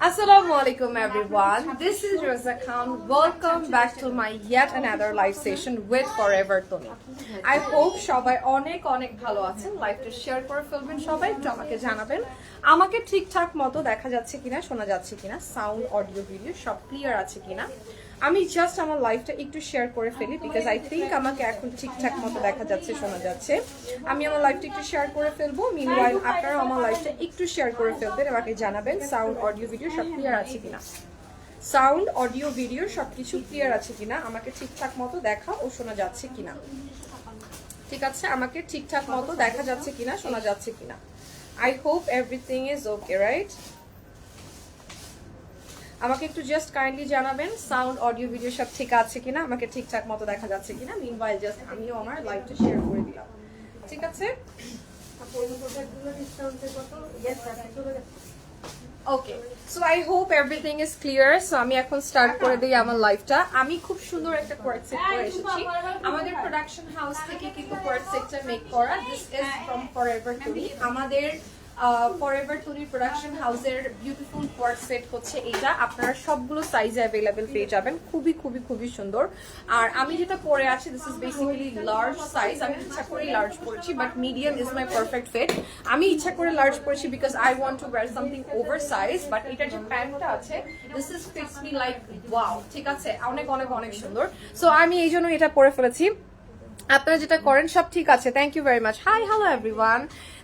Assalamu alaikum everyone. This is Rosa Khan. Welcome back to my yet another live session with Forever Tony. I hope সবাই অনেক অনেক ভালো আছেন লাইভটা share করে ফেলবেন সবাই একটু আমাকে জানাবেন আমাকে ঠিকঠাক মতো দেখা যাচ্ছে কিনা শোনা যাচ্ছে কিনা সাউন্ড অডিও ভিডিও সব ক্লিয়ার আছে কিনা আমি জাস্ট আমার লাইফটা একটু শেয়ার করে ফেলি বিকজ আই থিঙ্ক আমাকে এখন ঠিকঠাক মতো দেখা যাচ্ছে, শোনা যাচ্ছে। আমি আমার লাইফটা একটু শেয়ার করে ফেলব। মিন ওয়াইল আপনারা আমার লাইফটা একটু শেয়ার করে ফেলবেন, আমাকে জানাবেন সাউন্ড অডিও ভিডিও সব ক্লিয়ার আছে কিনা। সাউন্ড অডিও ভিডিও সবকিছু ক্লিয়ার আছে কিনা? আমাকে ঠিকঠাক মতো দেখা ও শোনা যাচ্ছে কিনা। ঠিক আছে? আমাকে ঠিকঠাক মতো দেখা যাচ্ছে কিনা, শোনা যাচ্ছে কিনা। I hope everything is okay right আমাকে একটু জাস্ট কাইন্ডলি জানাবেন সাউন্ড অডিও ভিডিও সব ঠিক আছে কিনা? আমাকে ঠিকঠাক মতো দেখা যাচ্ছে কিনা? মিনওয়াইল জাস্ট আমিও আমার লাইভটা শেয়ার করে দিলাম। ঠিক আছে? Okay so I hope everything is clear so আমি এখন স্টার্ট করে দিই আমার লাইফটা আমি খুব সুন্দর একটা কোয়ার্ট সেট করে এসেছি। আমাদের প্রোডাকশন হাউস থেকে কিন্তু কোয়ার্ট সেটটা মেক করা। দিস ইজ ফ্রম ফরএভার আমাদের ফরএভার টুরি প্রোডাকশন হাউসের বিউটিফুল কোয়ার্ট সেট হচ্ছে এটা আপনারা সবগুলো সাইজে অ্যাভেলেবেল পেয়ে যাবেন। খুবই খুবই খুবই সুন্দর। আর আমি যেটা পরে আছি this is basically large size আমি ইচ্ছা করে লার্জ পরেছি but medium is my perfect fit আমি ইচ্ছা করে লার্জ পরেছি because I want to wear something over size but এটা যে প্যান্টটা আছে this is fits me like wow ঠিক আছে? অনেক অনেক অনেক সুন্দর। সো আমি এই জন্য এটা পরে ফেলেছি। আপনারা যেটা করেন, সব ঠিক আছে। Thank you very much hi hello everyone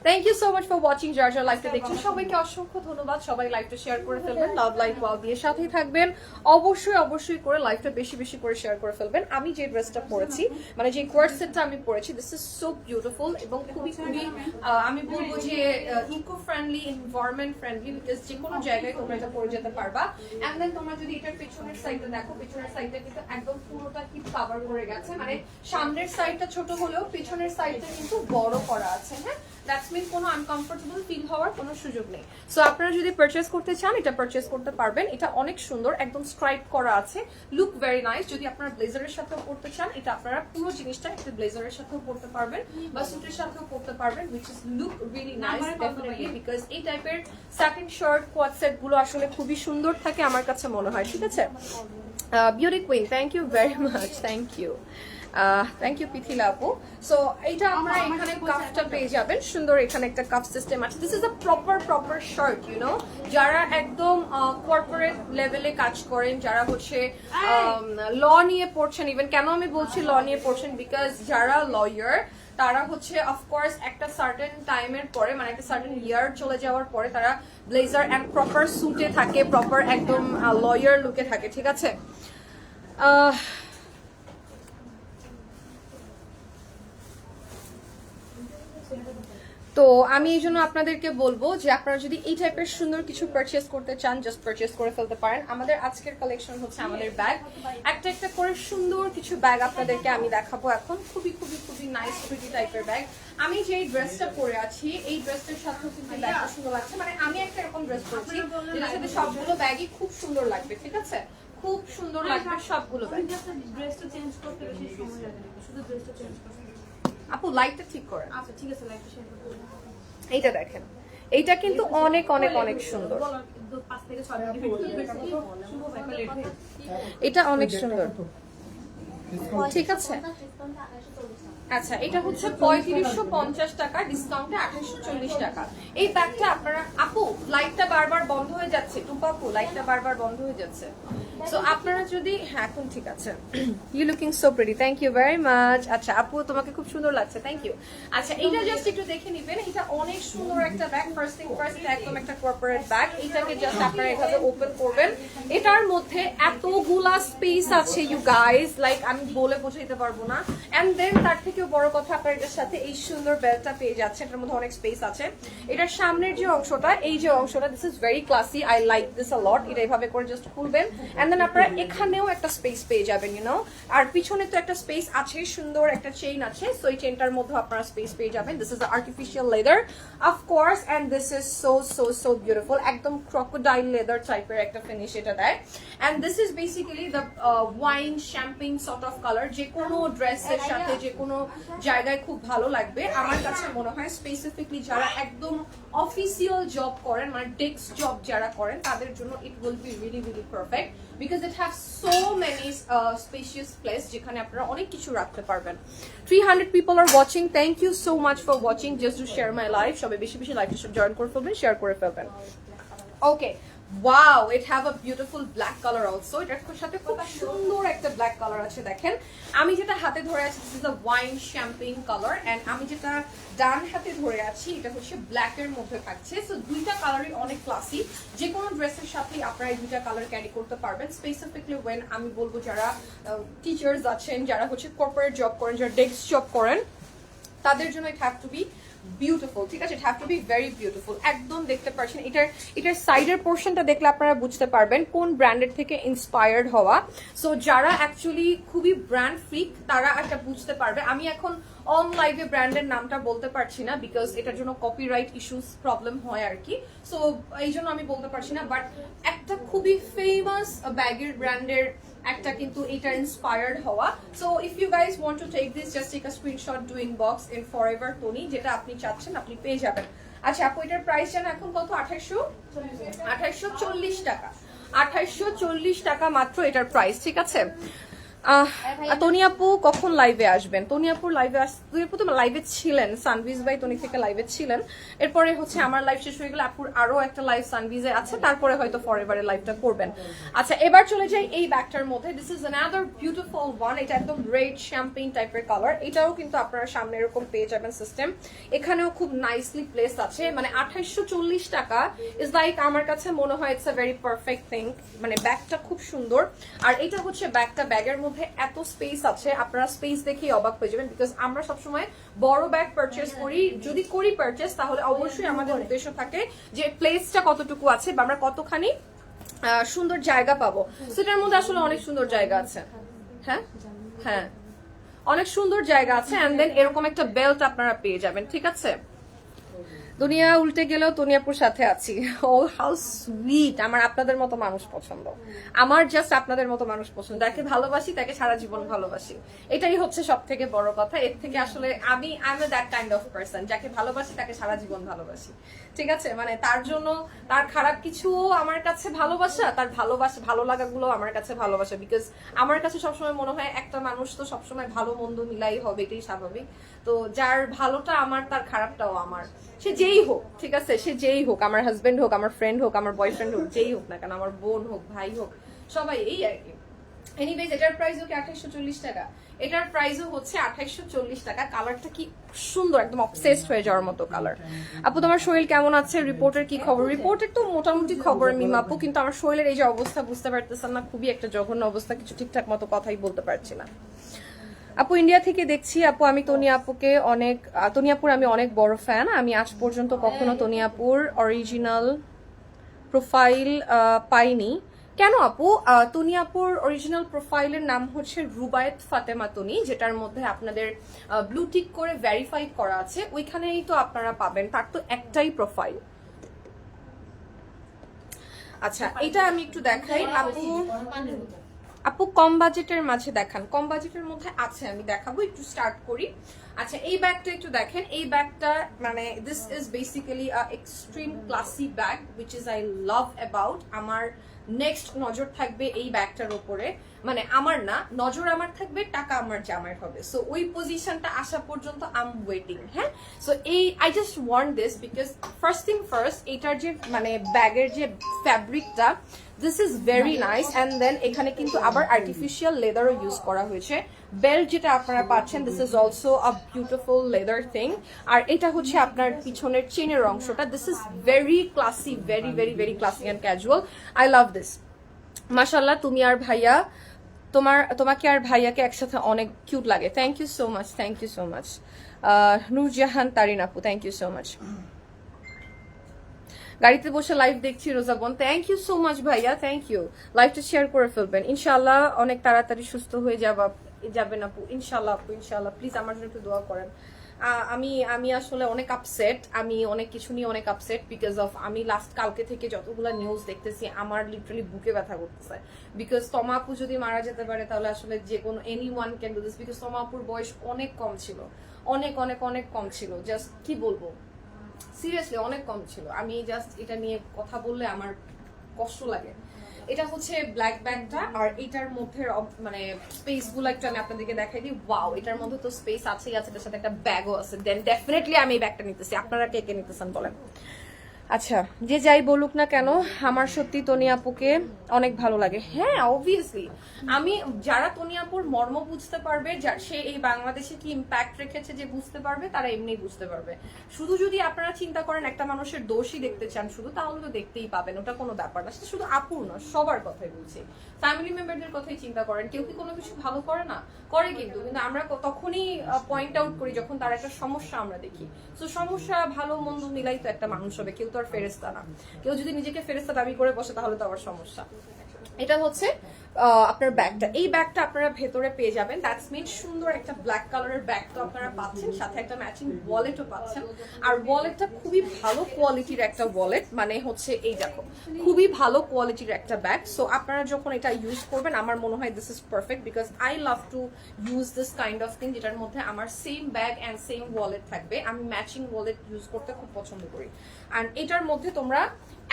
thank you so much for watching যার যার লাইভটা দেখছেন। সবাইকে অসংখ্য ধন্যবাদ। সবাই লাইভটা শেয়ার করে ফেলবেন। লাভ লাইভ ওয়াও দিয়ে সাথেই থাকবেন। অবশ্যই অবশ্যই করে লাইভটা বেশি বেশি করে শেয়ার করে ফেলবেন। আমি যে ড্রেসটা পরেছি মানে যে কোয়ার্ট সেটটা আমি পরেছি দিস ইজ সো বিউটিফুল এবং খুবই খুবই আমি বলব যে eco friendly environment friendly because যে কোনো জায়গায় তোমরা এটা পরে যেতে পারবা। এন্ড দেন তোমরা যদি এটার পেছনের সাইডটা দেখো পেছনের সাইডটা কিন্তু একদম পুরোটা হিপ কভার করে গেছে। মানে সামনের সাইডটা ছোট হলেও পেছনের সাইডটা কিন্তু বড় করা আছে হ্যাঁ? দ্যাটস মিন কোনো আনকমফোর্টেবল ফিল হওয়ার কোনো সুযোগ নেই। সো আপনারা যদি পারচেস করতে চান এটা পারচেস করতে পারবেন। এটা অনেক সুন্দর একদম স্ট্রাইপ করা আছে। লুক ভেরি নাইস যদি আপনারা ব্লেজারের সাথেও পড়তে চান এটা আপনারা পুরো জিনিসটা একটা ব্লেজারের সাথেও পড়তে পারবেন বা স্যুটের সাথেও পড়তে পারবেন which is look really nice definitely because এই টাইপের স্যাটিন শার্ট কোয়াড সেটগুলো আসলে খুবই সুন্দর থাকে আমার কাছে মনে হয়। ঠিক আছে? Beauty queen thank you very much thank you thank you Pithila আপু। সো এইটা আমরা এখানে কাপটা পেয়ে যাবেন। সুন্দর এখানে একটা কাপ সিস্টেম আছে। This is a proper proper shirt you know যারা একদম কর্পোরেট লেভেলে কাজ করেন যারা হচ্ছে ল নিয়ে পড়ছেন ইভেন কেন আমি বলছি ল নিয়ে পড়ছেন? বিকজ যারা লয়ার তারা হচ্ছে অফকোর্স একটা সার্টেন টাইমের পরে মানে একটা সার্টেন ইয়ার চলে যাওয়ার পরে তারা ব্লেজার অ্যান্ড প্রপার সুটে থাকে প্রপার একদম লয়ার লুকে থাকে ঠিক আছে? তো আমি এই জন্য আপনাদেরকে বলব যে আপনারা যদি এই টাইপের সুন্দর কিছু পারচেস করতে চান জাস্ট পারচেস করে ফেলতে পারেন। আমাদের আজকের কালেকশন হচ্ছে আমাদের ব্যাগ একটা একটা করে সুন্দর কিছু ব্যাগ আপনাদেরকে আমি দেখাবো এখন। খুবই খুবই খুবই নাইস প্রিটি টাইপের ব্যাগ আমি যে ড্রেসটা পরে আছি, এই ড্রেসটার সাথে কিন্তু ব্যাগটা সুন্দর লাগছে। মানে আমি একটা এরকম ড্রেস পরেছি, যেটার সাথে সবগুলো ব্যাগই খুব সুন্দর লাগবে, ঠিক আছে? খুব সুন্দর লাগবে সবগুলো ব্যাগ ড্রেসটা চেঞ্জ করতে বেশি সময় লাগে শুধু ড্রেসটা চেঞ্জ করতে। আপু লাইটটা ঠিক করেন। আচ্ছা ঠিক আছে লাইটটা শেয়ার করতে এইটা দেখেন। এইটা কিন্তু অনেক অনেক অনেক সুন্দর। এটা অনেক সুন্দর। ঠিক আছে। আচ্ছা এটা হচ্ছে পঁয়ত্রিশশো পঞ্চাশ টাকা ডিসকাউন্টে আঠাশশো চল্লিশ টাকা। এই ব্যাগটা আপনারা, আপু লাইটটা বারবার বন্ধ হয়ে যাচ্ছে টুপা আপু লাইটটা বারবার বন্ধ হয়ে যাচ্ছে। সো আপনারা যদি হ্যাঁ এখন ঠিক আছে। You looking so thank you very much আচ্ছা আপু, তোমাকে খুব সুন্দর লাগছে থ্যাংক ইউ আচ্ছা এটা জাস্ট একটু দেখে নিবেন এটা অনেক সুন্দর একটা ব্যাগ ফার্স্ট থিং ফার্স্ট একদম একটা কর্পোরেট ব্যাগ এটাকে জাস্ট আপনারা এভাবে ওপেন করবেন। এটার মধ্যে এতগুলা স্পেস আছে ইউ গাইস লাইক আমি বলে বোঝাইতে পারব না। এন্ড দেন তার থেকেও বড় কথা আপনার এটার সাথে এই সুন্দর বেলটা পেয়ে যাচ্ছে। এটার মধ্যে অনেক স্পেস আছে। এটার সামনের যে অংশটা, এই যে অংশটা this is very classy I like this a lot এটা এভাবে করে জাস্ট খুলবেন। এন্ড দেন আপনারা এখানেও একটা স্পেস পেয়ে যাবেন ইউ নো আর পিছনে তো একটা স্পেস আছে, সুন্দর একটা চেইন আছে। সো এই চেইনটার মধ্যে আপনারা স্পেস পেয়ে যাবেন। This is artificial leather of course and this is so so so beautiful একদম ক্রকোডাইল লেদার টাইপের একটা ফিনিশ এটা দেয়। And this is basically the wine champagne sort of colour যে কোনো ড্রেসের সাথে, যে কোনো জায়গায় খুব ভালো লাগবে। আমার কাছে মনে হয় স্পেসিফিকলি যারা একদম অফিসিয়াল জব করেন মানে ডেস্ক জব যারা করেন, তাদের জন্য it will be really really perfect because it have so many spacious place যেখানে আপনারা অনেক কিছু রাখতে পারবেন। Three hundred people are watching thank you so much for watching just to share my life সবাই বেশি বেশি লাইফে জয়েন করে ফেলবেন শেয়ার করে ফেলবেন। Okay wow it have a beautiful black colour also এটার সাথে খুব সুন্দর একটা ব্ল্যাক কালার আছে, দেখেন। আমি যেটা হাতে ধরে আছি this is a wine champagne colour and আমি যেটা ডান হাতে ধরে আছি, এটা হচ্ছে ব্ল্যাক এর মধ্যে থাকছে। সো দুইটা কালারই অনেক ক্লাসি যে কোনো ড্রেসের সাথেই আপনারা এই দুইটা কালার ক্যারি করতে পারবেন। স্পেসিফিকলি ওয়েন আমি বলব যারা টিচার্স আছেন, যারা হচ্ছে কর্পোরেট জব করেন, যারা ডেস্ক জব করেন, তাদের জন্য it have to be beautiful ঠিক আছে? It have to be very beautiful একদম দেখতে পাচ্ছেন এটার এটার সাইডের পোর্শনটা দেখলে আপনারা বুঝতে পারবেন কোন ব্র্যান্ডের থেকে ইন্সপায়ার্ড হওয়া। সো যারা অ্যাকচুয়ালি খুবই ব্র্যান্ড ফ্রিক তারা একটা বুঝতে পারবে। আমি এখন অন লাইভে ব্র্যান্ডের নামটা বলতে পারছি না বিকজ এটার জন্য কপিরাইট ইস্যুস প্রবলেম হয় আর কি। সো এই জন্য আমি বলতে পারছি না বাট একটা খুবই ফেমাস ব্যাগের ব্র্যান্ডের একটা কিন্তু এটা ইন্সপায়ার্ড হওয়া। So if you guys want to take this just take a screenshot do inbox in Forever Tony যেটা আপনি চাচ্ছেন, আপনি পেয়ে যাবেন। আচ্ছা আপু, এটার প্রাইস জানো এখন কত? আঠাইশো আঠাইশো চল্লিশ টাকা। আঠাইশো চল্লিশ টাকা মাত্র এটার প্রাইস ঠিক আছে? আহ, তনি আপু কখন লাইভে আসবেন? লাইভে লাইভে ছিলেন সানভিজ থেকে এরপরে হচ্ছে করবেন। আচ্ছা কালার এটাও কিন্তু আপনারা সামনে এরকম পেয়ে যাবেন সিস্টেম এখানেও খুব নাইসলি প্লেস আছে। মানে আঠাইশো চল্লিশ টাকা ইজ লাইক আমার কাছে মনে হয় it's a very perfect thing মানে ব্যাগটা খুব সুন্দর। আর এটা হচ্ছে ব্যাগটা ব্যাগের মধ্যে এত স্পেস আছে আপনারা স্পেস দেখেই অবাক হয়ে যাবেন বিকজ আমরা সবসময় বড় ব্যাগ পারচেস করি যদি করি পারচেস তাহলে অবশ্যই আমাদের উদ্দেশ্য থাকে যে প্লেসটা কতটুকু আছে বা আমরা কতখানি সুন্দর জায়গা পাবো। সেটার মধ্যে আসলে অনেক সুন্দর জায়গা আছে। হ্যাঁ? হ্যাঁ। অনেক সুন্দর জায়গা আছে অ্যান্ড দেন এরকম একটা বেল্ট আপনারা পেয়ে যাবেন ঠিক আছে? দুনিয়া উল্টে গেলেও তনিয়াপুর সাথে আছি। ও হাউ সুইট আমার আপনাদের মতো মানুষ পছন্দ। আমার জাস্ট আপনাদের মতো মানুষ পছন্দ। যাকে ভালোবাসি, তাকে সারা জীবন ভালোবাসি। এটাই হচ্ছে সব থেকে বড় কথা। এর থেকে আসলে আমি I am that kind of person যাকে ভালোবাসি, তাকে সারা জীবন ভালোবাসি। ঠিক আছে? মানে তার জন্য তার খারাপ কিছুও আমার কাছে ভালোবাসা, তার ভালোবাসা, ভালো লাগাগুলো আমার কাছে ভালোবাসা বিকজ আমার কাছে সবসময় মনে হয় একটা মানুষ তো সবসময় ভালো, মন্দ মিলাই হবে, এটাই স্বাভাবিক। তো যার ভালোটা আমার, তার খারাপটাও আমার। সে যেই হোক, ঠিক আছে? সে যেই হোক, আমার হাজবেন্ড হোক, আমার ফ্রেন্ড হোক, আমার বয়ফ্রেন্ড হোক, যেই হোক না কেন, আমার বোন হোক, ভাই হোক, সবাই এই আর কি। এনিওয়েজ এটার প্রাইস কি আঠাইশো চল্লিশ টাকা। এটার প্রাইসও হচ্ছে আঠাইশো চল্লিশ টাকা। কালারটা কি সুন্দর, একদম অবসেসড হয়ে যাওয়ার মতো কালার আপু, তোমার শরীর কেমন আছে? রিপোর্টের কি খবর? রিপোর্টের তো মোটামুটি খবর, মিম আপু, কিন্তু আমার শরীরের এই যে অবস্থা বুঝতে পারতেছেন না, খুবই একটা জঘন্য অবস্থা, কিছু ঠিকঠাক মতো কথাই বলতে পারছি না। আপু ইন্ডিয়া থেকে দেখছি, আপু, আমি তনি আপুকে অনেক তনি আপুর আমি অনেক বড় ফ্যান আমি আজ পর্যন্ত কখনো তনি আপুর অরিজিনাল প্রোফাইল পাইনি। কেন আপু? তনি আপুর অরিজিনাল প্রোফাইলের নাম হচ্ছে রুবায়েত ফাতেমা তুনি, যেটার মধ্যে আপনাদের ব্লু টিক করে ভেরিফাই করা আছে। ওইখানেই তো আপনারা পাবেন, তার তো একটাই প্রোফাইল আচ্ছা এটা আমি একটু দেখাই। আপু আপু, কম বাজেটের মাঝে দেখান। কম বাজেটের মধ্যে আছে, আমি দেখাবো, একটু স্টার্ট করি। আচ্ছা এই ব্যাগটা একটু দেখেন। এই ব্যাগটা মানে this is basically extreme classy bag which is I love about আমার নেক্সট নজর থাকবে এই ব্যাগটার উপরে মানে আমার না, নজর আমার থাকবে, টাকা আমার জামাই হবে। সো ওই পজিশনটা আসা পর্যন্ত আম ওয়েটিং হ্যাঁ? সো এই I just want this because first thing first এটার যে মানে ব্যাগের যে ফ্যাব্রিকটা this is very nice and then এখানে কিন্তু আবার আর্টিফিশিয়াল লেদারও ইউজ করা হয়েছে। বেল্ট যেটা আপনারা পাচ্ছেন this is also a beautiful leather thing আর এটা হচ্ছে আপনার পিছনের চেনের অংশটা। This is very classy very very very classy and casual I love this মাশাল্লাহ তুমি আর ভাইয়া, তোমার, তোমাকে আর ভাইয়াকে একসাথে অনেক কিউট লাগে। Thank you so much thank you so much Nurjahan, Tarin আপু থ্যাংক ইউ সো মাচ গাড়িতে বসে লাইভ দেখছি, রোজা বোন। থ্যাংক ইউ সো মাচ ভাইয়া থ্যাংক ইউ লাইভটা শেয়ার করে ফেলবেন। ইনশাল্লাহ অনেক তাড়াতাড়ি সুস্থ হয়ে যাবা, যাবেন আপু। ইনশাল্লাহ আপু ইনশাল্লাহ প্লিজ আমার জন্য একটু দোয়া করেন। আমি আমি আসলে অনেক আপসেট আমি অনেক কিছু নিয়ে অনেক আপসেট বিকজ অফ আমি লাস্ট কালকে থেকে যতগুলো নিউজ দেখতেছি, আমার লিটারালি বুকে ব্যথা করতেছে। বিকজ তমাপু যদি মারা যেতে পারে, তাহলে আসলে যে কোনো any one can do this because তমাপুর বয়স অনেক কম ছিল। অনেক অনেক অনেক কম ছিল। জাস্ট কি বলব? সিরিয়াসলি অনেক কম ছিল। আমি জাস্ট এটা নিয়ে কথা বললে আমার কষ্ট লাগে। এটা হচ্ছে ব্ল্যাক ব্যাগটা আর এটার মধ্যে মানে স্পেসগুলো একটু আমি আপনাদেরকে দেখাই দিই। ওয়াও এটার মধ্যে তো স্পেস আছেই, আছে, এটার সাথে একটা ব্যাগও আছে। দেন ডেফিনেটলি আমি এই ব্যাগটা নিতেছি। আপনারা কে কে নিতেছেন বলেন? আচ্ছা যে যাই বলুক না কেন, আমার সত্যি তনি আপুকে অনেক ভালো লাগে। হ্যাঁ অবভিয়াসলি আমি, যারা তনি আপুর মর্ম বুঝতে পারবে সে এই বাংলাদেশে কি ইম্প্যাক্ট রেখেছে যে বুঝতে পারবে, তারা এমনি বুঝতে পারবে। শুধু যদি আপনারা চিন্তা করেন, একটা মানুষের দোষই দেখতে চান শুধু, তাহলে তো দেখতেই পাবেন, ওটা কোনো ব্যাপার না। সেটা শুধু আপুর না সবার কথাই বলছি। ফ্যামিলি মেম্বারদের কথাই চিন্তা করেন, কেউ কি কোনো কিছু ভালো করে না? করে কিন্তু কিন্তু আমরা তখনই পয়েন্ট আউট করি যখন তার একটা সমস্যা আমরা দেখি। তো সমস্যা ভালো, মন্দ মিলাই তো একটা মানুষ হবে, কেউ তো আর ফেরেস্তা না কেউ যদি নিজেকে ফেরেস্তা দাবি করে বসে, তাহলে তো আবার সমস্যা। এটা হচ্ছে আপনার ব্যাগটা। এই ব্যাগটা আপনারা ভেতরে পেয়ে যাবেন। দ্যাটস মিন সুন্দর একটা ব্ল্যাক কালারের ব্যাগ তো আপনারা পাচ্ছেন, সাথে একটা ম্যাচিং ওয়ালেটও পাচ্ছেন। আর ওয়ালেটটা খুবই ভালো কোয়ালিটির একটা ওয়ালেট মানে হচ্ছে এই দেখো, খুবই ভালো কোয়ালিটির একটা ব্যাগ সো আপনারা যখন এটা ইউজ করবেন, আমার মনে হয় this is perfect because I love to use this kind of thing যেটার মধ্যে আমার same bag and same wallet থাকবে। আমি ম্যাচিং ওয়ালেট ইউজ করতে খুব পছন্দ করি। অ্যান্ড এটার মধ্যে তোমরা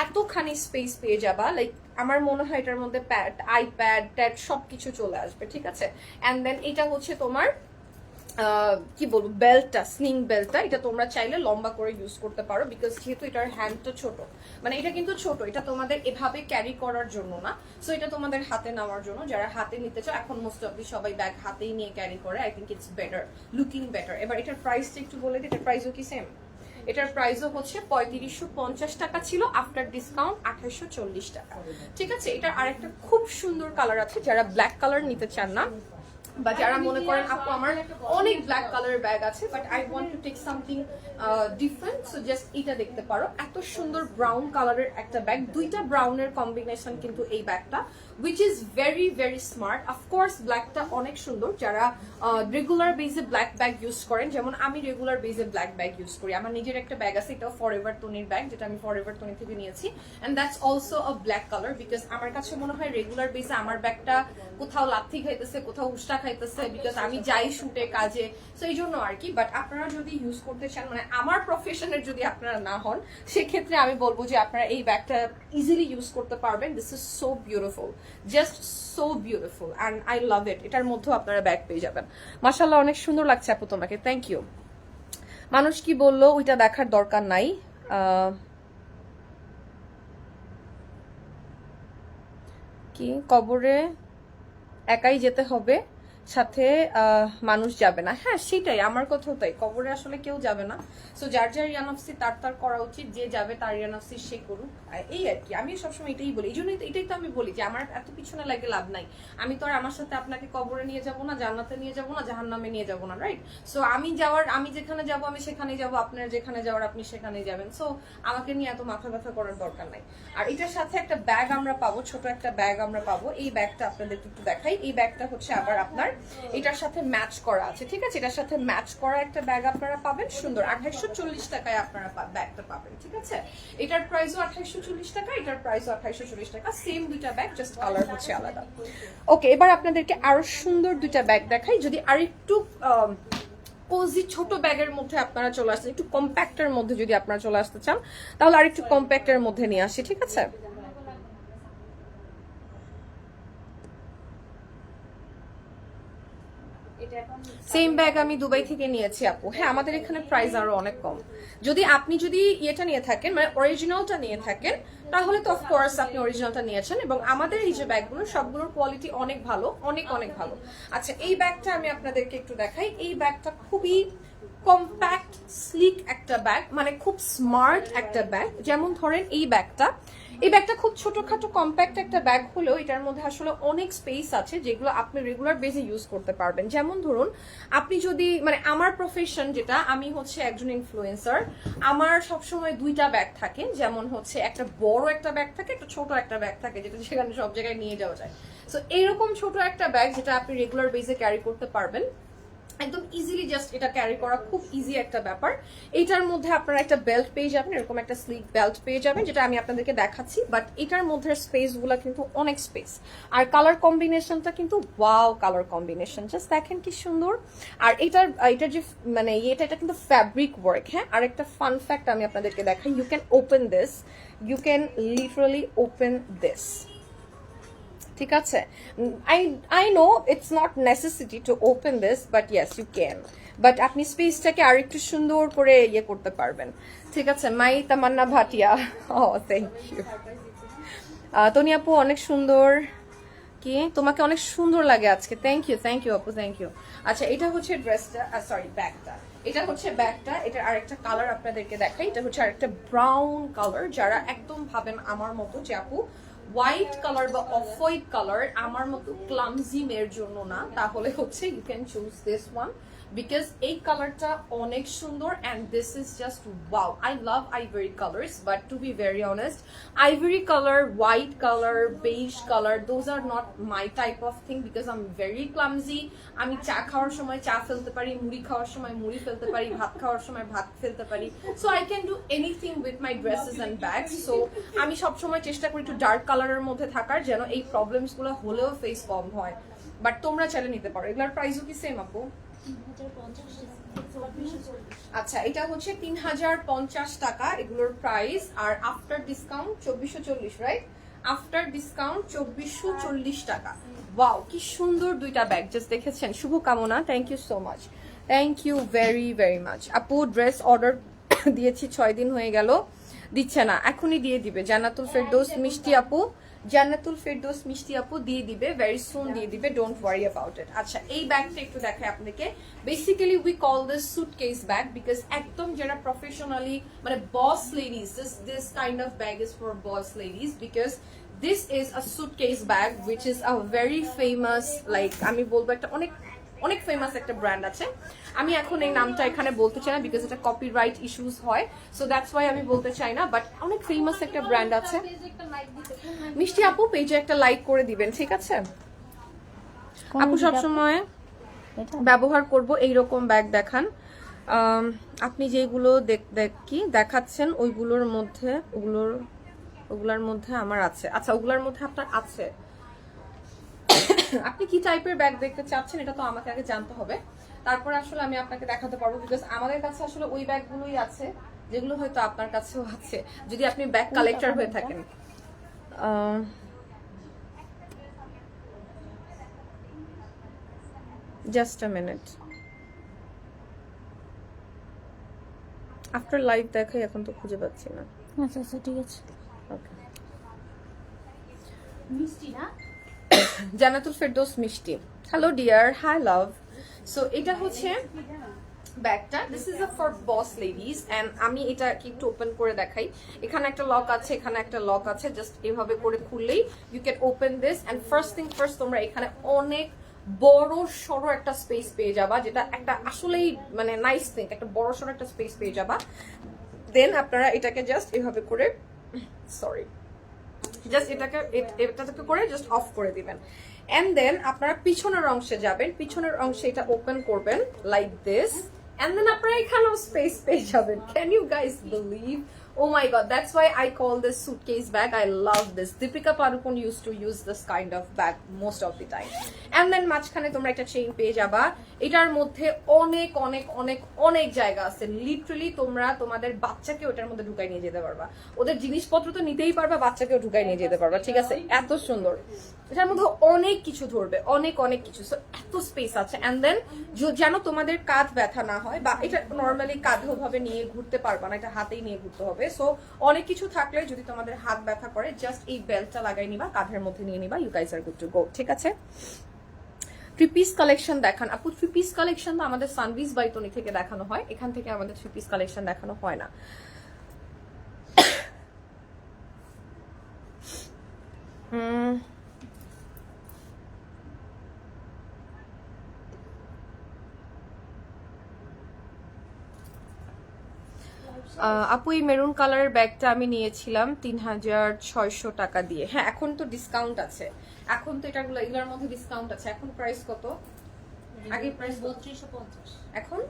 এতখানি স্পেস পেয়ে যাবা লাইক আমার মনে হয় এটার মধ্যে প্যাড আইপ্যাড ট্যাড সবকিছু চলে আসবে, ঠিক আছে? অ্যান্ড দেন এটা হচ্ছে তোমার কি বলব বেল্টটা স্লিং বেল্টটা এটা তোমরা চাইলে লম্বা করে ইউজ করতে পারো বিকজ যেহেতু এটার হ্যান্ডটা ছোট। মানে এটা কিন্তু ছোট, এটা তোমাদের এভাবে ক্যারি করার জন্য না সো এটা তোমাদের হাতে নেওয়ার জন্য, যারা হাতে নিতে চাও, এখন মোস্ট অফ সবাই ব্যাগ হাতেই নিয়ে ক্যারি করে I think it's better looking better এবার এটার প্রাইসটা একটু বলে দিই, এটার প্রাইসও কি সেম এটার প্রাইসও হচ্ছে পঁয়ত্রিশশো পঞ্চাশ টাকা ছিল আফটার ডিসকাউন্ট আঠাশশো চল্লিশ টাকা। ঠিক আছে? এটার আরেকটা খুব সুন্দর কালার আছে, যারা ব্ল্যাক কালার নিতে চান না, বা যারা মনে করেন, আপু, আমার অনেক ব্ল্যাক কালারের ব্যাগ আছে but I want to take something different so just এটা দেখতে পারো। এত সুন্দর ব্রাউন কালারের একটা ব্যাগ দুইটা ব্রাউনের কম্বিনেশন কিন্তু এই ব্যাগটা which is very very smart of course ব্ল্যাকটা অনেক সুন্দর। যারা রেগুলার বেজে ব্ল্যাক ব্যাগ ইউজ করেন, যেমন আমি রেগুলার বেজে ব্ল্যাক ব্যাগ ইউজ করি। আমার নিজের একটা ব্যাগ আছে, এটাও ফর এভার টনির ব্যাগ যেটা আমি ফর এভার টনি থেকে নিয়েছি। And that's also a black colour because আমার কাছে মনে হয় রেগুলার বেজে আমার ব্যাগটা কোথাও লাথি খাইতেছে, কোথাও উষ্টা খাইতেছে বিকজ আমি যাই শুটে, কাজে। তো এই জন্য আর কি বাট আপনারা যদি ইউজ করতে চান মানে আমার প্রফেশনের যদি আপনারা না হন, সেক্ষেত্রে আমি বলব যে আপনারা এই ব্যাগটা ইজিলি ইউজ করতে পারবেন। This is so beautiful just so beautiful and I love it এটার মধ্যেও আপনারা ব্যাগ পেয়ে যাবেন। মাসাল্লাহ অনেক সুন্দর লাগছে আপু তোমাকে। থ্যাংক ইউ মানুষ কি বলল, ওইটা দেখার দরকার নাই। কি? কবরে একাই যেতে হবে? সাথে মানুষ যাবে না। হ্যাঁ সেটাই, আমার কথাও তাই। কবরে আসলে কেউ যাবে না। সো যার যার ইয়ানফসি তার তার করা উচিত। যে যাবে, তার ইয়ানফসি সে করুক। এই আর কি আমি সবসময় এটাই বলি। এই জন্যই এটাই তো আমি বলি যে, আমার এত পিছনে লাগে লাভ নাই। আমি তো আর আমার সাথে আপনাকে কবরে নিয়ে যাব না, জান্নাতে নিয়ে যাব না, জাহান্নামে নিয়ে যাব না রাইট সো আমি যাওয়ার, আমি যেখানে যাব, আমি সেখানেই যাব। আপনার যেখানে যাওয়ার, আপনি সেখানে যাবেন। সো আমাকে নিয়ে এত মাথা ব্যথা করার দরকার নাই। আর এটার সাথে একটা ব্যাগ আমরা পাবো, ছোট একটা ব্যাগ আমরা পাবো। এই ব্যাগটা আপনাদেরকে একটু দেখাই। এই ব্যাগটা হচ্ছে আবার আপনার এটার সাথে ম্যাচ করা আছে, ঠিক আছে? এটার সাথে ম্যাচ করা একটা ব্যাগ আপনারা পাবেন। সুন্দর, আঠাইশো চল্লিশ টাকায় আপনারা ব্যাগটা পাবেন, ঠিক আছে? এটার প্রাইসও আঠাইশো চল্লিশ টাকা, এটার প্রাইসও আঠাইশো চল্লিশ টাকা সেম দুইটা ব্যাগ জাস্ট কালার হচ্ছে আলাদা। ওকে এবার আপনাদেরকে আরও সুন্দর দুইটা ব্যাগ দেখাই। যদি আরেকটু কোজি ছোট ব্যাগের মধ্যে আপনারা চলে আসতে, একটু কম্প্যাক্টের মধ্যে যদি আপনারা চলে আসতে চান, তাহলে আরেকটু কম্প্যাক্টের মধ্যে নিয়ে আসি, ঠিক আছে? সেম ব্যাগ আমি দুবাই থেকে নিয়েছি, আপু। হ্যাঁ আমাদের এখানে প্রাইস আরও অনেক কম। যদি আপনি যদি ইয়েটা নিয়ে থাকেন মানে অরিজিনালটা নিয়ে থাকেন, তাহলে তো অফকোর্স আপনি অরিজিনালটা নিয়েছেন এবং আমাদের এই যে ব্যাগগুলো, সবগুলোর কোয়ালিটি অনেক ভালো, অনেক অনেক ভালো। আচ্ছা এই ব্যাগটা আমি আপনাদেরকে একটু দেখাই। এই ব্যাগটা খুবই কম্প্যাক্ট স্লিক একটা ব্যাগ মানে খুব স্মার্ট একটা ব্যাগ যেমন ধরেন এই ব্যাগটা এই ব্যাগটা খুব ছোটখাটো কম্প্যাক্ট একটা ব্যাগ হলেও এটার মধ্যে আসলে অনেক স্পেস আছে যেগুলো আপনি রেগুলার বেসে ইউজ করতে পারবেন। যেমন ধরুন, আপনি যদি মানে আমার প্রফেশন যেটা, আমি হচ্ছে একজন ইনফ্লুয়েন্সার আমার সবসময় দুইটা ব্যাগ থাকে। যেমন হচ্ছে একটা বড় একটা ব্যাগ থাকে, একটা ছোট একটা ব্যাগ থাকে, যেটা সেখানে সব জায়গায় নিয়ে যাওয়া যায়। সো এইরকম ছোট একটা ব্যাগ যেটা আপনি রেগুলার বেসে ক্যারি করতে পারবেন। একদম ইজিলি জাস্ট এটা ক্যারি করা খুব ইজি একটা ব্যাপার। এটার মধ্যে আপনারা একটা বেল্ট পেয়ে যাবেন, এরকম একটা স্লিক বেল্ট পেয়ে যাবেন, যেটা আমি আপনাদেরকে দেখাচ্ছি বাট এটার মধ্যে স্পেসগুলো কিন্তু অনেক স্পেস আর কালার কম্বিনেশনটা কিন্তু ওয়াও কালার কম্বিনেশন জাস্ট দেখেন কি সুন্দর। আর এটার এটার যে মানে ইয়েটা এটা কিন্তু ফ্যাব্রিক ওয়ার্ক হ্যাঁ? আর একটা ফান ফ্যাক্ট আমি আপনাদেরকে দেখাই you can open this you can literally open this ঠিক আছে? I I know it's not necessity to open this but yes you can but আপনি স্পেসটাকে আর একটু সুন্দর করে ইয়ে করতে পারবেন। ঠিক আছে, my Tamanna Bhatia. Oh thank you Toni আপু, অনেক সুন্দর। কি? তোমাকে অনেক সুন্দর লাগে আজকে। থ্যাংক ইউ থ্যাংক ইউ আপু থ্যাংক ইউ আচ্ছা এটা হচ্ছে ড্রেসটা সরি ব্যাগটা। এটা হচ্ছে ব্যাগটা, এটার আরেকটা কালার আপনাদেরকে দেখাই। এটা হচ্ছে আরেকটা ব্রাউন কালার যারা একদম ভাবেন আমার মতো যে আপু হোয়াইট কালার বা অফ হোয়াইট কালার আমার মতো ক্লামজি মেয়ের জন্য না। তাহলে হচ্ছে you can choose this one because এই কালারটা অনেক সুন্দর and this is just wow I love ivory colours but to be very honest ivory colour white colour beige colour those are not my type of thing because I am very clumsy আমি চা খাওয়ার সময় চা ফেলতে পারি, মুড়ি খাওয়ার সময় মুড়ি ফেলতে পারি, ভাত খাওয়ার সময় ভাত ফেলতে পারি। So I can do anything with my dresses and bags so আমি সবসময় চেষ্টা করি একটু ডার্ক কালারের মধ্যে থাকার যেন এই প্রবলেমসগুলো হলেও ফেস কম হয়। বাট তোমরা চাইলে নিতে পারো। এগুলোর প্রাইসও কি সেম আপু? আচ্ছা এটা হচ্ছে তিন হাজার পঞ্চাশ টাকা, এগুলোর প্রাইস আর আফটার ডিসকাউন্ট চব্বিশশো চল্লিশ রাইট আফটার ডিসকাউন্ট চব্বিশশো চল্লিশ টাকা। ওয়াও কি সুন্দর দুইটা ব্যাগ জাস্ট দেখেছেন? শুভকামনা thank you so much thank you very very much আপু ড্রেস অর্ডার দিয়েছি, ছয় দিন হয়ে গেল। দিচ্ছে না, এখনই দিয়ে দিবে। জান্নাতুল ফেরদৌস, মিষ্টি আপু। জান্নাতুল ফেরদোস মিষ্টি আপু দিয়ে দিবে ভেরি সুন দিয়ে দিবে ডোন্ট ওয়ারি অ্যাবাউট ইট আচ্ছা এই ব্যাগটা একটু দেখাই আপনাকে basically we call this suitcase bag because একদম যারা প্রফেশনালি মানে boss ladies this this kind of bag is for boss ladies because this is a suitcase bag which is a very famous like আমি বলব একটা অনেক অনেক famous একটা brand আছে। আমি এখন এই নামটা এখানে বলতে চাই না বিকজ এটা কপিরাইট ইস্যুস হয়। সো দ্যাটস ওয়াই আমি বলতে চাই না বাট অনেক ফেমাস একটা ব্র্যান্ড আছে। মিষ্টি আপু পেজে একটা লাইক করে দিবেন ঠিক আছে? আপু সবসময় ব্যবহার করব এইরকম ব্যাগ দেখান। আপনি যেগুলো দেখ দেখ কি দেখাচ্ছেন ওইগুলোর মধ্যে ওগুলোর ওগুলার মধ্যে আমার আছে। আচ্ছা ওগুলার মধ্যে আপনার আছে। আপনি কি টাইপের ব্যাগ দেখতে চাচ্ছেন এটা তো আমাকে আগে জানতে হবে। তারপর আসলে আমি আপনাকে দেখাতে পারব বিকজ আমাদের কাছে আসলে ওই ব্যাগগুলোই আছে যেগুলো হয়তো আপনার কাছেও আছে যদি আপনি ব্যাগ কালেক্টর হয়ে থাকেন। Just a minute after live দেখাই এখন তো খুঁজে পাচ্ছি না। আচ্ছা আচ্ছা ঠিক আছে। ওকে মিষ্টি না? Jannatul Ferdous Mishti. Hello dear hi love so এটা হচ্ছে ব্যাগটা। This is a for boss ladies and আমি এটা কি একটু ওপেন করে দেখাই। এখানে একটা লক আছে, এখানে একটা লক আছে। জাস্ট এভাবে করে খুললেই you can open this and first thing first তোমরা এখানে অনেক বড় সড়ো একটা স্পেস পেয়ে যাবা, যেটা একটা আসলেই মানে নাইস থিং একটা বড় সড়ো একটা স্পেস পেয়ে যাবা। দেন আপনারা এটাকে জাস্ট এভাবে করে সরি জাস্ট এটাকে এটাকে করে জাস্ট অফ করে দিবেন। এন্ড দেন আপনারা পিছনের অংশে যাবেন। পিছনের অংশে এটা ওপেন করবেন লাইক দিস এন্ড দেন আপনারা এখানেও স্পেস পেয়ে যাবেন। Can you guys believe Oh my god, that's why I call this suitcase bag. I love this. Deepika Padukone used to use this kind of bag most of the time. And then মাঝখানে তোমরা একটা chain পেয়ে যাবা। এটার মধ্যে অনেক অনেক অনেক অনেক জায়গা আছে। লিটারালি তোমরা তোমাদের বাচ্চাকে ওটার মধ্যে ঢুকাই নিয়ে যেতে পারবা। ওদের জিনিসপত্র তো নিতেই পারবা বাচ্চাকেও ঢুকাই নিয়ে যেতে পারবা। ঠিক আছে? এত সুন্দর। এটার মধ্যে অনেক কিছু ধরবে। অনেক অনেক কিছু। So, এত স্পেস আছে। অ্যান্ড দেন যেন তোমাদের কাঁধ ব্যথা না হয় বা এটা নর্মালি কাঁধেও ভাবে নিয়ে ঘুরতে পারবা না। এটা হাতেই নিয়ে ঘুরতে হবে। সো অনেক কিছু থাকলে যদি তোমাদের হাত ব্যথা করে জাস্ট এই বেল্টটা লাগাই নিবা, কাঁধের মধ্যে নিয়ে নিবা you guys are good to go ঠিক আছে? থ্রি পিস কালেকশন দেখান। আপু থ্রি পিস কালেকশন তো আমাদের সানবিজ বাইতনি থেকে দেখানো হয়। এখান থেকে আমাদের থ্রি পিস কালেকশন দেখানো হয় না। হুম। আপু এই মেরুন কালারের ব্যাগটা আমি নিয়েছিলাম তিন হাজার ছয়শো টাকা দিয়ে। হ্যাঁ এখন তো ডিসকাউন্ট আছে। এখন তো এটাগুলো এগুলোর মধ্যে ডিসকাউন্ট আছে। এখন প্রাইস কত? আগে প্রাইস বত্রিশশো পঞ্চাশ। এখন?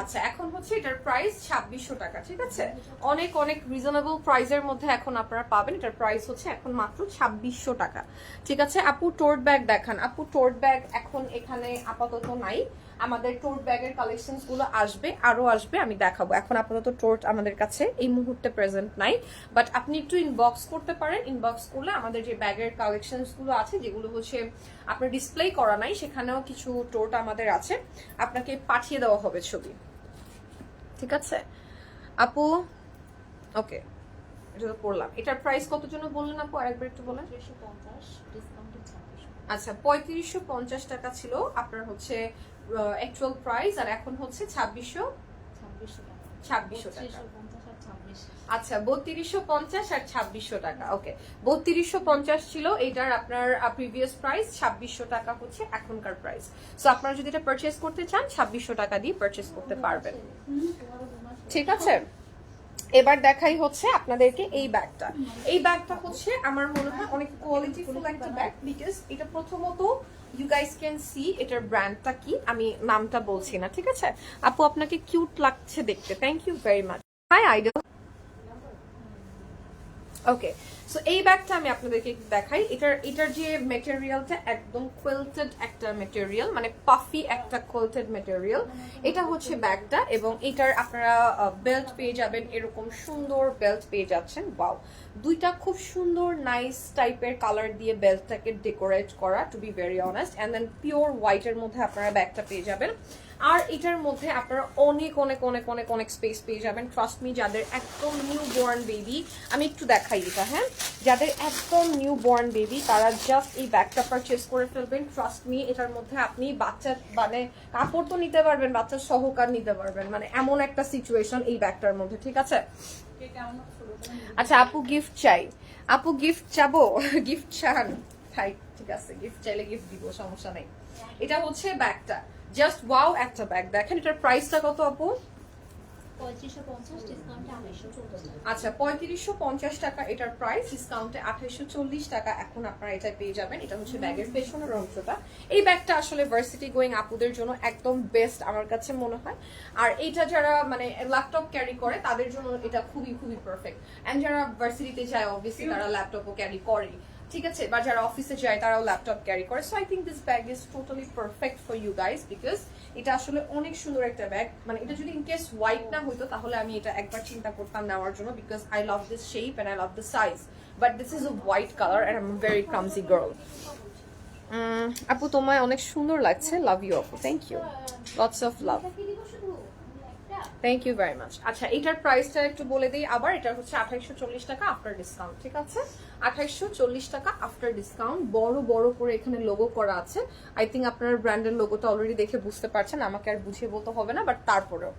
আচ্ছা এখন হচ্ছে এটার প্রাইস ছাব্বিশশো টাকা ঠিক আছে? অনেক অনেক রিজনেবল প্রাইসের মধ্যে এখন আপনারা পাবেন। এটার প্রাইস হচ্ছে এখন মাত্র ছাব্বিশশো টাকা। ঠিক আছে আপু টোট ব্যাগ দেখান। আপু টোট ব্যাগ এখন এখানে আপাতত নাই। আমাদের টোট ব্যাগের কালেকশনসগুলো আসবে আরও আসবে আমি দেখাবো। এখন আপাতত টোট আমাদের কাছে এই মুহূর্তে প্রেজেন্ট নাই। বাট আপনি একটু ইনবক্স করতে পারেন। ইনবক্স করলে আমাদের যে ব্যাগের কালেকশনসগুলো আছে যেগুলো হচ্ছে আপনার ডিসপ্লে করা নাই সেখানেও কিছু টোট আমাদের আছে। আপনাকে পাঠিয়ে দেওয়া হবে ছবি। ঠিক আছে? আপু ওকে এটা তো পড়লাম এটার প্রাইস কত জন্য বললেন আপু? আরেকবার একটু বলেন। আচ্ছা পঁয়ত্রিশশো পঞ্চাশ টাকা ছিল আপনার হচ্ছে অ্যাকচুয়াল প্রাইস আর এখন হচ্ছে ছাব্বিশশো ছাব্বিশশো টাকা। 2600 টাকা। বত্রিশশো পঞ্চাশ আর ছাব্বিশ আচ্ছা বত্রিশশো পঞ্চাশ আর ছাব্বিশশো টাকা। ওকে বত্রিশশো পঞ্চাশ ছিল এইটার আপনার প্রিভিয়াস প্রাইস ছাব্বিশশো টাকা হচ্ছে এখনকার প্রাইস সো আপনারা যদি এটা পারচেস করতে চান ছাব্বিশশো টাকা দিয়ে পারচেস করতে পারবেন। ঠিক আছে? এবার দেখাই হচ্ছে আপনাদেরকে এই ব্যাগটা। এই ব্যাগটা হচ্ছে আমার মনে হয় অনেক কোয়ালিটিফুল একটা ব্যাগ বিকজ এটা প্রথমত ইউ গাইস ক্যান সি এটার ব্র্যান্ডটা কি? আমি নামটা বলছি না, ঠিক আছে? আপু, আপনাকে কিউট লাগছে দেখতে। Thank you very much hi idol okay so এই ব্যাগটা আমি আপনাদেরকে দেখাই। এটার এটার যে মেটেরিয়ালটা একদম কোয়েলটেড একটা মেটেরিয়াল মানে পাফি একটা কোয়েলটেড মেটেরিয়াল এটা হচ্ছে ব্যাগটা এবং এটার আপনারা বেল্ট পেয়ে যাবেন, এরকম সুন্দর বেল্ট পেয়ে যাচ্ছেন। ওয়াও দুইটা খুব সুন্দর নাইস টাইপের কালার দিয়ে বেল্টটাকে ডেকোরেট করা to be very honest and then pure হোয়াইটের মধ্যে আপনারা ব্যাগটা পেয়ে যাবেন। আর এটার মধ্যে আপনারা অনেক অনেক অনেক অনেক অনেক স্পেস পেয়ে যাবেন। ট্রাস্ট মি যাদের একদম নিউ বর্ন বেবি আমি একটু দেখাই এটা হ্যাঁ? যাদের একদম নিউ বর্ন বেবি তারা জাস্ট এই ব্যাগটা পারচেস করে ফেলবেন। ট্রাস্ট মি এটার মধ্যে আপনি বাচ্চার মানে কাপড় তো নিতে পারবেন বাচ্চার সহকার নিতে পারবেন। মানে এমন একটা সিচুয়েশন এই ব্যাগটার মধ্যে ঠিক আছে? আচ্ছা আপু গিফট চাই। আপু গিফট চাবো? গিফট চান? ঠিক আছে গিফট চাইলে গিফট দিব সমস্যা নেই। এটা হচ্ছে ব্যাগটা জাস্ট ওয়াও একটা ব্যাগ দেখেন এটার প্রাইসটা কত আপু? আচ্ছা পঁয়ত্রিশশো পঞ্চাশ টাকা এটার প্রাইস ডিসকাউন্টে আঠাইশো চল্লিশ টাকা এখন আপনারা এটা পেয়ে যাবেন। এটা হচ্ছে ব্যাগের পেছনের অংশটা। এই ব্যাগটা আসলে ভার্সিটি গোয়িং আপুদের জন্য একদম বেস্ট আমার কাছে মনে হয়। আর এটা যারা মানে ল্যাপটপ ক্যারি করে তাদের জন্য এটা খুবই খুবই পারফেক্ট অ্যান্ড যারা ভার্সিটিতে যায় অবভিয়াসলি তারা ল্যাপটপও ক্যারি করে ঠিক আছে, বা যারা অফিসে যায় তারাও ল্যাপটপ ক্যারি করে। So I think this bag is totally perfect for you guys because এটা আসলে অনেক সুন্দর একটা ব্যাগ মানে এটা যদি ইন কেস হোয়াইট না হইতো, তাহলে আমি এটা একবার চিন্তা করতাম নেওয়ার জন্য because I love this shape and I love the size but this is white colour and I very clumsy girl আপু, তোমায় অনেক সুন্দর লাগছে। লাভ ইউ আপু। Thank you lots of love thank you very much আচ্ছা এটার প্রাইসটা একটু বলে দিই। আবার এটা হচ্ছে আঠাইশো টাকা আফটার ডিসকাউন্ট ঠিক আছে? আঠাইশো চল্লিশ টাকা আফটার ডিসকাউন্ট বড় বড় করে এখানে লোগো করা আছে। আই থিঙ্ক আপনার ব্র্যান্ডের লোগোটা অলরেডি দেখে বুঝতে পারছেন, আমাকে আর বুঝিয়ে বলতে হবে না বাট তারপরেও।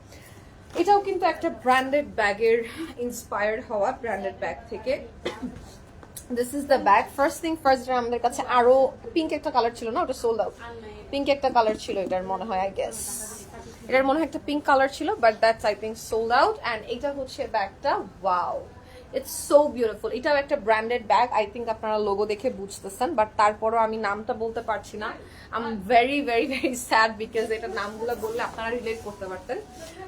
এটাও কিন্তু একটা ব্র্যান্ডেড ব্যাগের ইন্সপায়ার্ড হওয়া ব্র্যান্ডেড ব্যাগ থেকে। This is the bag first thing first আমাদের কাছে আরও পিঙ্ক একটা কালার ছিল না, ওটা সোল্ড আউট পিঙ্ক একটা কালার ছিল এটার মনে হয় আই গেস এটার মনে হয় একটা পিঙ্ক কালার ছিল but that's I think sold out and এটা হচ্ছে ব্যাগটা ওয়াও ইটস সো বিউটিফুল এটাও একটা ব্র্যান্ডেড ব্যাগ আই থিঙ্ক আপনারা লোগো দেখে বুঝতেছেন বাট তারপরও আমি নামটা বলতে পারছি না। I am very very very sad because এটা নামগুলো বললে আপনারা রিলেট করতে পারতেন।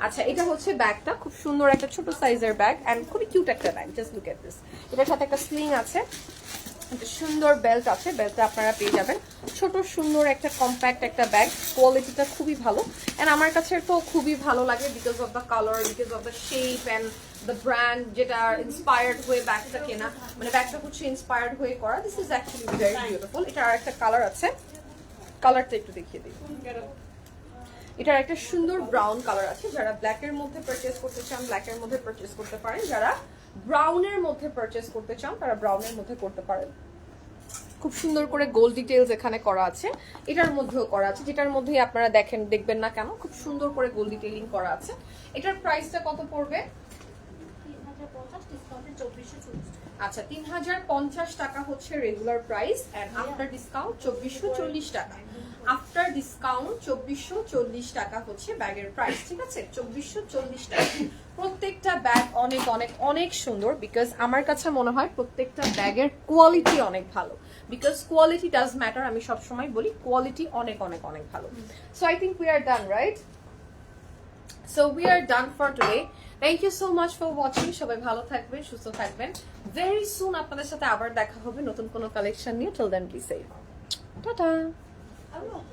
আচ্ছা এটা হচ্ছে ব্যাগটা। খুব সুন্দর একটা ছোট সাইজের ব্যাগ অ্যান্ড খুবই কিউট একটা bag just look at this এটার সাথে একটা স্লিং আছে। সুন্দর বেল্ট আছে বেল্টটা আপনারা পেয়ে যাবেন। ছোট, সুন্দর একটা কম্প্যাক্ট একটা ব্যাগ কোয়ালিটিটা খুবই ভালো। এন্ড আমার কাছে তো খুবই ভালো লাগে because of the colour because of the shape and the brand যেটা ইন্সপায়ার্ড হয়ে ব্যাগটা কেনা। মানে ব্যাগটা হচ্ছে ইন্সপায়ার্ড হয়ে করা। This is actually very beautiful এটা আর একটা কালার আছে। কালারটা একটু দেখিয়ে দিই। এটার একটা সুন্দর ব্রাউন কালার আছে। যারা ব্ল্যাক এর মধ্যে পারচেস করতে চান ব্ল্যাক এর মধ্যে পারচেস করতে পারেন। যারা ব্রাউনের মধ্যে পারচেস করতে চান, তারা ব্রাউনের মধ্যে করতে পারেন। খুব সুন্দর করে গোল্ড ডিটেলস এখানে করা আছে। এটার মধ্যেও করা আছে। যেটার মধ্যেই আপনারা দেখেন, দেখবেন না কেন, খুব সুন্দর করে গোল্ড ডিটেলিং করা আছে। এটার প্রাইসটা কত পড়বে? আচ্ছা তিন হাজার পঞ্চাশ টাকা হচ্ছে regular price and after discount চব্বিশশো চল্লিশ টাকা। আফটার ডিসকাউন্ট চব্বিশশো চল্লিশ টাকা হচ্ছে ব্যাগের প্রাইস ঠিক আছে? চব্বিশশো চল্লিশ টাকা। প্রত্যেকটা ব্যাগ অনেক অনেক অনেক সুন্দর বিকজ আমার কাছে মনে হয় প্রত্যেকটা ব্যাগের কোয়ালিটি অনেক ভালো। বিকজ কোয়ালিটি ডাজ ম্যাটার আমি সবসময় বলি কোয়ালিটি অনেক অনেক অনেক ভালো। So I think we are done right so we are done for today thank you so much for watching সবাই ভালো থাকবেন, সুস্থ থাকবেন। ভেরি সুন আপনাদের সাথে আবার দেখা হবে নতুন কোনো কালেকশন নিয়ে। Till then safe tata. Ama